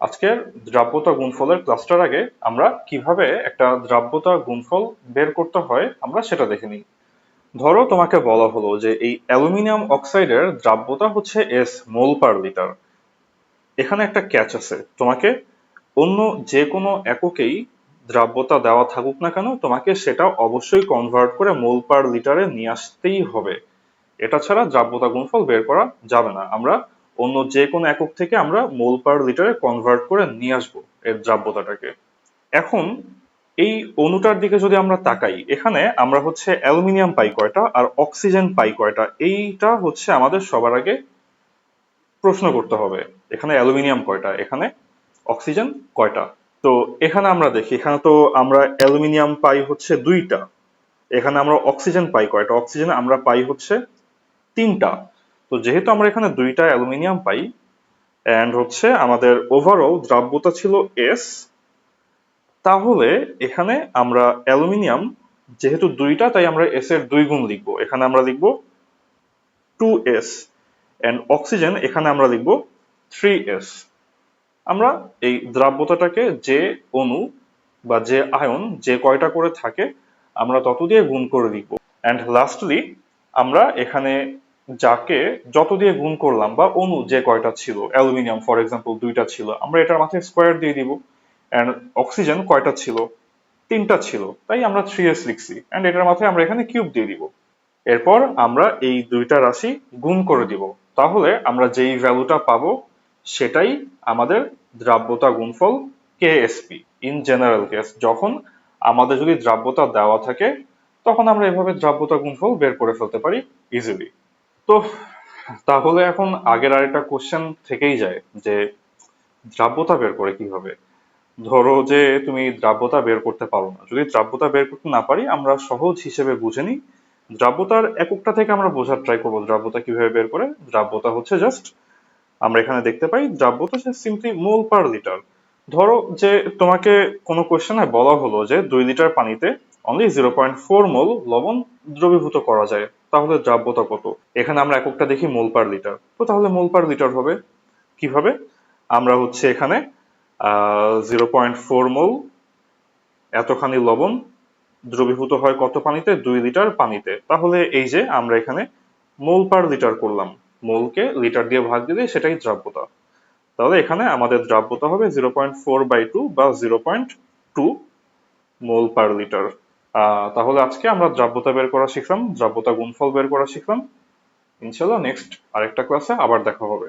আজকের দ্রাব্যতা গুণফলের ক্লাসটার আগে আমরা কীভাবে একটা দ্রাব্যতা গুণফল বের করতে হয় আমরা সেটা দেখে নিই। ধরো তোমাকে বলা হলো যে এই অ্যালুমিনিয়াম অক্সাইডের দ্রাব্যতা হচ্ছে এস মোল পার লিটার। এখানে একটা ক্যাচ আছে। তোমাকে অন্য যে কোনো এককেই দ্রাব্যতা দেওয়া থাকুক না কেন, তোমাকে সেটা অবশ্যই কনভার্ট করে মোল পার লিটারে নিয়ে আসতেই হবে। এটা ছাড়া দ্রাব্যতা গুণফল বের করা যাবে না। আমরা অন্য যে কোনো একক থেকে আমরা মোল পার লিটারে কনভার্ট করে নিয়ে আসব এর দ্রাব্যতাটাকে। এখন এই অণুটার দিকে যদি আমরা তাকাই, এখানে আমরা হচ্ছে অ্যালুমিনিয়াম পাই কয়টা আর অক্সিজেন পাই কয়টা, এইটা হচ্ছে আমাদের সবার আগে প্রশ্ন করতে হবে, এখানে অ্যালুমিনিয়াম কয়টা, এখানে অক্সিজেন কয়টা? তো এখানে আমরা দেখি, এখানে তো আমরা অ্যালুমিনিয়াম পাই হচ্ছে দুইটা, এখানে আমরা অক্সিজেন পাই কয়টা, অক্সিজেন আমরা পাই হচ্ছে তিনটা। তো যেহেতু আমরা এখানে দুইটা অ্যালুমিনিয়াম পাই অ্যান্ড হচ্ছে আমাদের ওভারঅল দ্রাব্যতা ছিল এস তাহলে এখানে আমরা অ্যালুমিনিয়াম, যেহেতু দুইটা, তাই আমরা এস এর দুই গুণ লিখব। এখানে আমরা লিখব টু এস অ্যান্ড অক্সিজেন এখানে আমরা লিখব থ্রি এস আমরা এই দ্রাব্যতাটাকে যে অণু বা যে আয়ন, যে কয়টা করে থাকে, আমরা তত দিয়ে গুণ করে লিখব। অ্যান্ড লাস্টলি আমরা এখানে যাকে যত দিয়ে গুণ করলাম বা অণু যে কয়টা ছিল, অ্যালুমিনিয়াম ফর এক্সাম্পল দুইটা ছিল, আমরা এটার মাথায় স্কোয়ার দিয়ে দিব অ্যান্ড অক্সিজেন কয়টা ছিল? তিনটা ছিল, তাই আমরা থ্রি এস লিখছি অ্যান্ড এটার মাথায় আমরা এখানে কিউব দিয়ে দিব। এরপর আমরা এই দুইটা রাশি গুণ করে দিব। তাহলে আমরা যেই ভ্যালুটা পাবো, সেটাই আমাদের দ্রাব্যতা গুণফল কেএসপি ইন জেনারেল কেস যখন আমাদের যদি দ্রাব্যতা দেওয়া থাকে, তখন আমরা এভাবে দ্রাব্যতা গুণফল বের করে ফেলতে পারি ইজিলি তো তাহলে এখন আগের আরেকটা কোশ্চেন থেকেই যায় যে দ্রাব্যতা বের করে কীভাবে? ধরো যে তুমি দ্রাব্যতা বের করতে পারো না। যদি দ্রাব্যতা বের করতে না পারি, আমরা সহজ হিসেবে বুঝে নিই, দ্রাব্যতার এককটা থেকে আমরা বোঝার ট্রাই করব দ্রাব্যতা কীভাবে বের করে। দ্রাব্যতা হচ্ছে জাস্ট আমরা এখানে দেখতে পাই, দ্রাব্যতা সিম্পলি মোল পার লিটার ধরো যে তোমাকে কোনো কোয়েশ্চেনে বলা হলো যে দুই লিটার পানিতে only zero point four mole লবণ দ্রবীভূত করা যায়। তাহলে দ্রাব্যতা কত? এখানে আমরা এককটা দেখি মোল পার লিটার। তো তাহলে মোল পার লিটার হবে কীভাবে? আমরা হচ্ছে এখানে জিরো পয়েন্ট ফোর মোল, এতখানি লবণ দ্রবীভূত হয় কত পানিতে? দুই লিটার পানিতে। তাহলে এই যে আমরা এখানে মোল পার লিটার করলাম। মোলকে লিটার দিয়ে ভাগ দিলে সেটাই দ্রাব্যতা তাহলে এখানে আমাদের দ্রাব্যতা হবে zero point four by two বা zero point two mole per litre. তাহলে আজকে আমরা দ্রাব্যতা বের করা শিখলাম, দ্রাব্যতা গুণফল বের করা শিখলাম। ইনশাল্লাহ নেক্সট আরেকটা ক্লাসে আবার দেখা হবে।